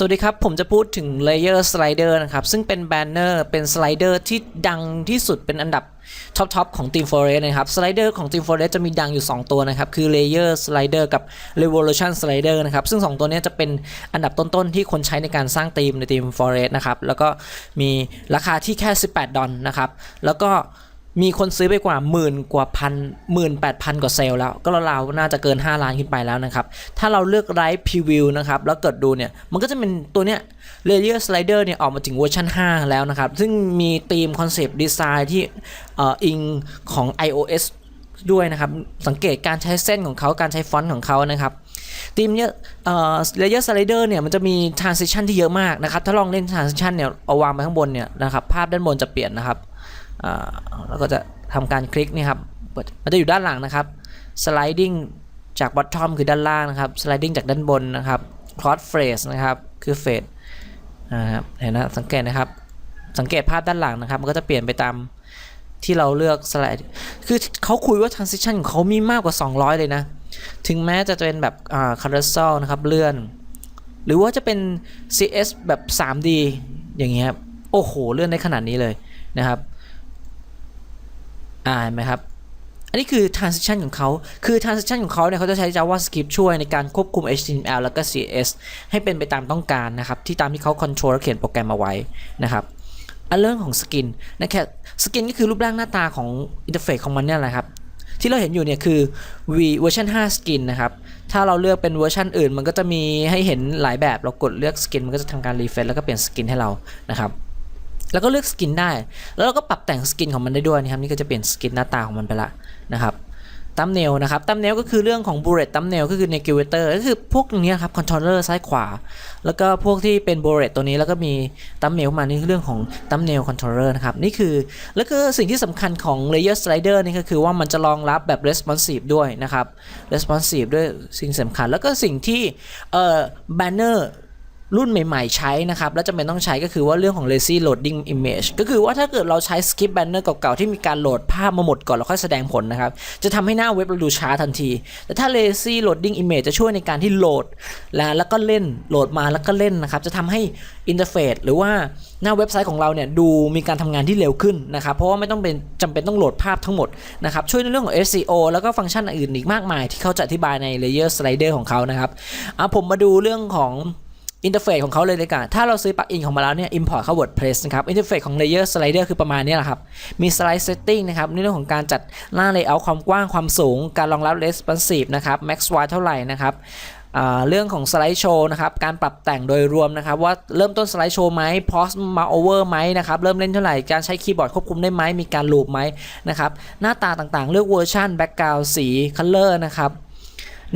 สวัสดีครับ ผมจะพูดถึง Layer Slider นะครับ ซึ่งเป็นแบนเนอร์เป็นสไลเดอร์ที่ดังที่สุดเป็นอันดับท็อปทอปของ Team Forest นะครับสไลเดอร์ของ Team Forest จะมีดังอยู่ 2 ตัวนะครับ คือ Layer Slider กับ Revolution Slider นะครับ ซึ่ง 2 ตัวนี้จะเป็นอันดับต้น ๆ ที่คนใช้ในการสร้างทีมใน Team Forest นะครับ แล้วก็มีราคาที่แค่ 18 ดอลนะครับ แล้วก็ มีคนซื้อไปกว่าหมื่นกว่าพันหมื่นแปดพันกว่าเซลล์แล้ว ก็ราวๆน่าจะเกิน 5 ล้านขึ้นไปแล้วนะครับ ถ้าเราเลือกไ i ฟ์พรีวิวนะครับ แล้วเกิดดูเนี่ย มันก็จะเป็นตัวเนี้ย Layer Slider เนี่ยออกมาถึงเวอร์ชัน5 แล้วนะครับ ซึ่งมีธีมคอนเซปต์ดีไซน์ที่เอ่ออิงของ iOS ด้วยนะครับ สังเกตการใช้เส้นของเขาการใช้ฟอนต์ของเขานะครับ ทีมเนี้ยเอ่อ layer slider เนี่ยมันจะมี transition ที่เยอะมากนะครับ ถ้าลองเล่น transition เนี่ยเอาวางไปข้างบนเนี่ยนะครับภาพด้านบนจะเปลี่ยนนะครับอ่าแล้วก็จะทำการคลิกนี่ครับมันจะอยู่ด้านหลังนะครับ sliding จาก bottom คือด้านล่างนะครับ sliding จากด้านบนนะครับ cross phrase นะครับคือ fade นะครับเห็นนะสังเกตนะครับสังเกตภาพด้านหลังนะครับ มันก็จะเปลี่ยนไปตามที่เราเลือกสไลด์คือเขาคุยว่า transition ของเขามีมากกว่า 200 เลยนะ ถึงแม้จะเป็นแบบอ่า carousel นะครับเลื่อน หรือว่าจะเป็น CS แบบ 3D อย่างเงี้ยครับโอ้โห เลื่อนได้ขนาดนี้เลยนะครับอ่าเห็นไหมครับ อันนี้คือ transition ของเขา คือ transition ของเขาเนี่ยเขาจะใช้ JavaScript ช่วยในการควบคุม HTML แล้วก็ CSS ให้เป็นไปตามต้องการนะครับ ที่ตามที่เขา control และเขียนโปรแกรมมาไว้นะครับอันเรื่องของสกินนะครับสกินก็คือรูปร่างหน้าตาของอินเทอร์เฟซของมันเนี่ยแหละครับ ที่เราเห็นอยู่เนี่ยคือ V เวอร์ชัน5สกินนะครับ ถ้าเราเลือกเป็นเวอร์ชันอื่น มันก็จะมีให้เห็นหลายแบบ เรากดเลือกสกินมันก็จะทำการรีเฟรชแล้วก็เปลี่ยนสกินให้เรานะครับแล้วก็เลือกสกินได้ แล้วเราก็ปรับแต่งสกินของมันได้ด้วยนะครับ นี่ก็จะเปลี่ยนสกินหน้าตาของมันไปละนะครับ ตัมเนลนะครับตัมเนลก็คือเรื่องของ bullet ตัมเนลก็คือ negotiator ก็คือพวกนี้ครับ controller ซ้ายขวา แล้วก็พวกที่เป็น bullet ตัวนี้แล้วก็มีตัมเนลมานี่คือเรื่องของตัมเนล controller นะครับนี่คือแล้วก็สิ่งที่สำคัญของ layer slider นี่ก็คือว่ามันจะรองรับแบบ responsive ด้วยนะครับ responsive ด้วยสิ่งสำคัญ แล้วก็สิ่งที่เอ่อ banner รุ่ รุ่นใหม่ๆใช้นะครับ แล้วจำเป็นต้องใช้ก็คือว่าเรื่องของ lazy loading image ก็คือว่าถ้าเกิดเราใช้ skip banner เก่าๆ ที่มีการโหลดภาพมาหมดก่อน แล้วค่อยแสดงผลนะครับ จะทำให้หน้าเว็บเราดูช้าทันที แต่ถ้า lazy loading image จะช่วยในการที่โหลด แล้วแล้วก็เล่นโหลดมาแล้วก็เล่นนะครับ จะทำให้อินเทอร์เฟซหรือว่าหน้าเว็บไซต์ของเราเนี่ยดูมีการทำงานที่เร็วขึ้นนะครับ เพราะว่าไม่ต้องเป็นจำเป็นต้องโหลดภาพทั้งหมดนะครับ ช่วยในเรื่องของ SEO แล้วก็ฟังก์ชันอื่นอีกมากมาย ที่เขาจะอธิบายใน layer slider ของเขานะครับอะผมมาดูเรื่องของ อินเทอร์เฟซของเขาเลยเลยกันถ้าเราซื้อปลั๊กอินของมาแล้วเนี่ย import เข้า WordPress นะครับ อินเทอร์เฟซของ Layer Slider คือประมาณนี้แหละครับ มี Slide Setting นะครับในเรื่องของการจัดหน้า Layout ความกว้างความสูง การรองรับ Responsive นะครับ Max Y เท่าไหร่นะครับเรื่องของสไลด์โชว์นะครับ การปรับแต่งโดยรวมนะครับ ว่าเริ่มต้นสไลด์โชว์ไหม pause มา over ไหมนะครับ เริ่มเล่นเท่าไหร่ การใช้คีย์บอร์ดควบคุมได้ไหมมีการลูปไหมนะครับ หน้าตาต่างๆ เลือกเวอร์ชัน background สี color นะครับ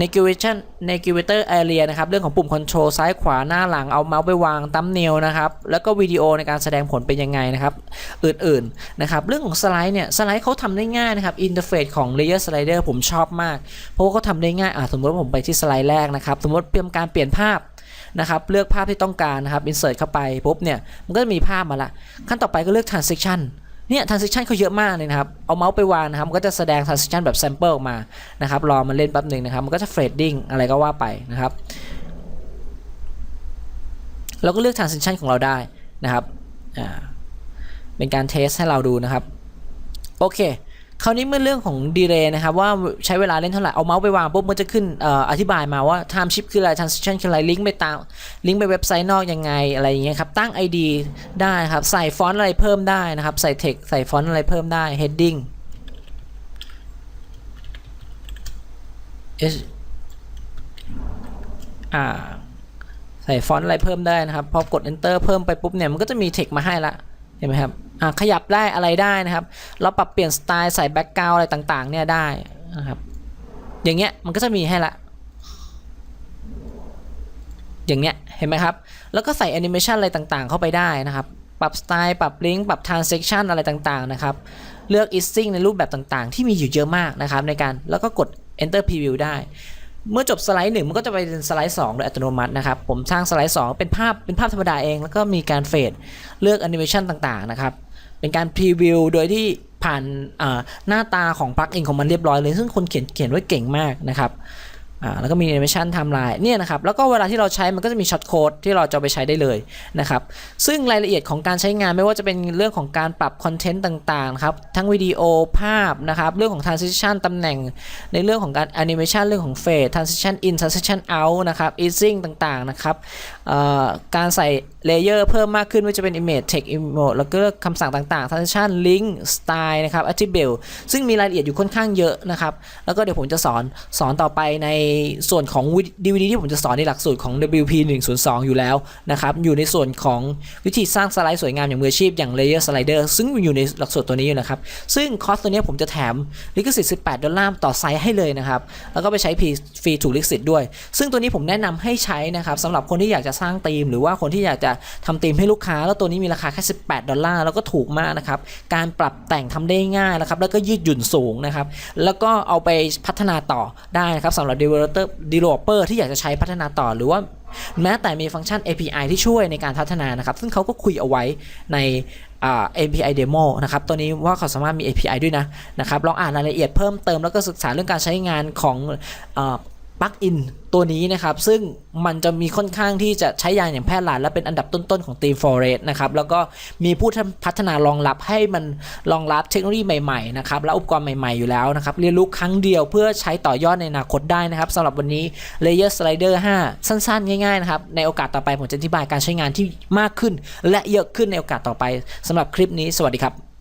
navigation navigator area นะครับ เรื่องของปุ่ม control ซ้ายขวาหน้าหลังเอาเมาส์ไปวางตั้มเนลนะครับ แล้วก็วิดีโอในการแสดงผลเป็นยังไงนะครับ อื่นๆนะครับ เรื่องของสไลด์เนี่ย สไลด์เขาทำได้ง่ายนะครับ อินเทอร์เฟซของ layer slider ผมชอบมาก เพราะว่าเขาทำได้ง่าย อะ สมมติว่าผมไปที่สไลด์แรกนะครับ สมมติเตรียมการเปลี่ยนภาพนะครับ เลือกภาพที่ต้องการนะครับ insert เข้าไปปุ๊บเนี่ย มันก็จะมีภาพมาละ ขั้นต่อไปก็เลือก transition เนี่ย transition เขาเยอะมากเลยนะครับ เอาเมาส์ไปวางนะครับ มันก็จะแสดง transition แบบ sample ออกมานะครับ รอมันเล่นแป๊บหนึ่งนะครับ มันก็จะ fading อะไรก็ว่าไปนะครับ เราก็เลือก transition ของเราได้นะครับ อ่า เป็นการเทสให้เราดูนะครับ โอเค คราวนี้เมื่อเรื่องของดีเลย์นะครับว่าใช้เวลาเล่นเท่าไหร่ เอาเมาส์ไปวางปุ๊บมันจะขึ้นอออธิบายมาว่า time shift คืออะไร transition คืออะไร ลิงก์ไปตาม ลิงก์ไปเว็บไซต์นอกยังไงอะไรอย่างเงี้ยครับ ตั้ง ID ได้ครับ ใส่ฟอนต์อะไรเพิ่มได้นะครับ ใส่ text ใส่ฟอนต์อะไรเพิ่มได้ heading H อ่าใส่ฟอนต์อะไรเพิ่มได้นะครับ พอกด enter เพิ่มไปปุ๊บเนี่ยมันก็จะมี text มาให้ละเห็นไหมครับ ขยับได้อะไรได้นะครับ เราปรับเปลี่ยนสไตล์ใส่แบ็กกราวอะไรต่างๆ เนี่ยได้นะครับ อย่างเงี้ยมันก็จะมีให้ละ อย่างเงี้ยเห็นไหมครับ แล้วก็ใส่แอนิเมชันอะไรต่างๆ เข้าไปได้นะครับ ปรับสไตล์ปรับลิงก์ปรับ transaction อะไรต่างๆ นะครับ เลือก easing ในรูปแบบต่างๆ ที่มีอยู่เยอะมากนะครับในการแล้วก็กด enter preview ได้ เมื่อจบสไลด์หนึ่งมันก็จะไปเป็นสไลด์2โดยอัตโนมัตินะครับ ผมสร้างสไลด์ 2 เป็นภาพเป็นภาพธรรมดาเอง แล้วก็มีการเฟดเลือกแอนิเมชันต่างๆนะครับ เป็นการพรีวิวโดยที่ผ่านหน้าตาของปลั๊กอินของมันเรียบร้อยเลย ซึ่งคนเขียนเขียนไว้เก่งมากนะครับ อ่าแล้วก็มี animation timeline เนี่ยนะครับแล้วก็เวลาที่เราใช้มันก็จะมีช็อตโค้ดที่เราจะไปใช้ได้เลยนะครับซึ่งรายละเอียดของการใช้งานไม่ว่าจะเป็นเรื่องของการปรับคอนเทนต์ต่างๆครับทั้งวิดีโอภาพนะครับเรื่องของ transition ตำแหน่ง ในเรื่องของการ animation เรื่องของ phase transition in transition out นะครับ easing ต่างๆนะครับการใส่เลเยอร์เพิ่มมากขึ้นไม่ว่าจะเป็น image text emote แล้วก็คำสั่งต่างๆ transition link style นะครับ attribute ซึ่งมีรายละเอียดอยู่ค่อนข้างเยอะนะครับแล้วก็เดี๋ยวผมจะสอนสอนต่อไปในส่วนของ DVD ที่ผมจะสอนในหลักสูตรของ WP 102 อยู่แล้วนะครับอยู่ในส่วนของวิธีสร้างสไลด์สวยงามอย่างมืออาชีพอย่าง layer slider ซึ่งอยู่ในหลักสูตรตัวนี้อยู่นะครับ ซึ่งคอร์สตัวนี้ผมจะแถมลิขสิทธิ์ 18 ดอลลาร์ต่อไซส์ให้เลยนะครับ แล้วก็ไปใช้ฟรีถูกลิขสิทธิ์ด้วย ซึ่งตัวนี้ผมแนะนำให้ใช้นะครับสำหรับคนที่อยากจะสร้างธีม หรือว่าคนที่อยากจะทำธีมให้ลูกค้า แล้วตัวนี้มีราคาแค่ 18 ดอลลาร์แล้วก็ถูกมากนะครับการปรับแต่งทำได้ง่ายนะครับแล้วก็ยืดหยุ่นสูงนะครับแล้วก็เอาไปพัฒนาต่อได้นะครับสำหรับ developer developer ที่อยากจะใช้พัฒนาต่อหรือว่าแม้แต่มีฟังก์ชัน API ที่ช่วยในการพัฒนานะครับ ซึ่งเขาก็คุยเอาไว้ใน API demo นะครับ ตัวนี้ว่าเขาสามารถมี API ด้วยนะนะครับ ลองอ่านรายละเอียดเพิ่มเติมแล้วก็ศึกษาเรื่องการใช้งานของ ปลั๊กอินตัวนี้นะครับ ซึ่งมันจะมีค่อนข้างที่จะใช้งานอย่างแพร่หลายและเป็นอันดับต้นๆของ Team Forest นะครับ แล้วก็มีผู้พัฒนารองรับให้มันรองรับเทคโนโลยีใหม่ๆนะครับและอุปกรณ์ใหม่ๆอยู่แล้วนะครับ เรียนรู้ครั้งเดียวเพื่อใช้ต่อยอดในอนาคตได้นะครับสำหรับวันนี้ Layer Slider 5 สั้นๆ ง่ายๆนะครับ ในโอกาสต่อไปผมจะอธิบายการใช้งานที่มากขึ้น และเยอะขึ้นในโอกาสต่อไปสำหรับคลิปนี้ สวัสดีครับ